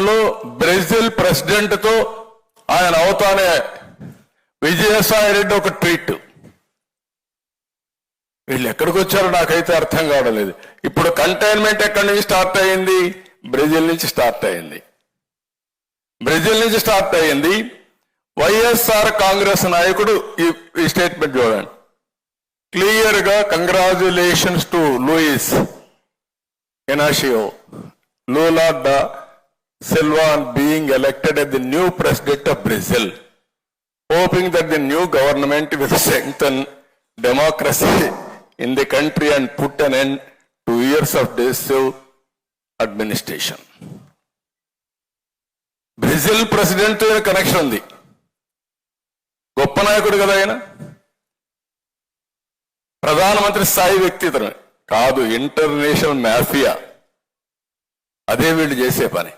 సమయంలో బ్రెజిల్ ప్రెసిడెంట్తో ఆయన అవుతానే. విజయసాయి రెడ్డి ఒక ట్వీట్. వీళ్ళు ఎక్కడికి వచ్చారో నాకైతే అర్థం కావడం లేదు ఇప్పుడు కంటైన్మెంట్ ఎక్కడి నుంచి స్టార్ట్ అయ్యింది? బ్రెజిల్ నుంచి స్టార్ట్ అయ్యింది. బ్రెజిల్ నుంచి స్టార్ట్ అయ్యింది. వైఎస్ఆర్ కాంగ్రెస్ నాయకుడు ఈ స్టేట్మెంట్ చూడండి. క్లియర్గా congratulations to Luiz Inacio Lula da Silva being elected as the new president of Brazil, hoping that the new government will strengthen democracy in the country and put an end to years of decisive administration. Brazil president connection ఉంది గొప్ప నాయకుడు కదా ఆయన ప్రధానమంత్రి స్థాయి వ్యక్తి ఇతను కాదు ఇంటర్నేషనల్ మాఫియా అదే వీళ్ళు చేసే పని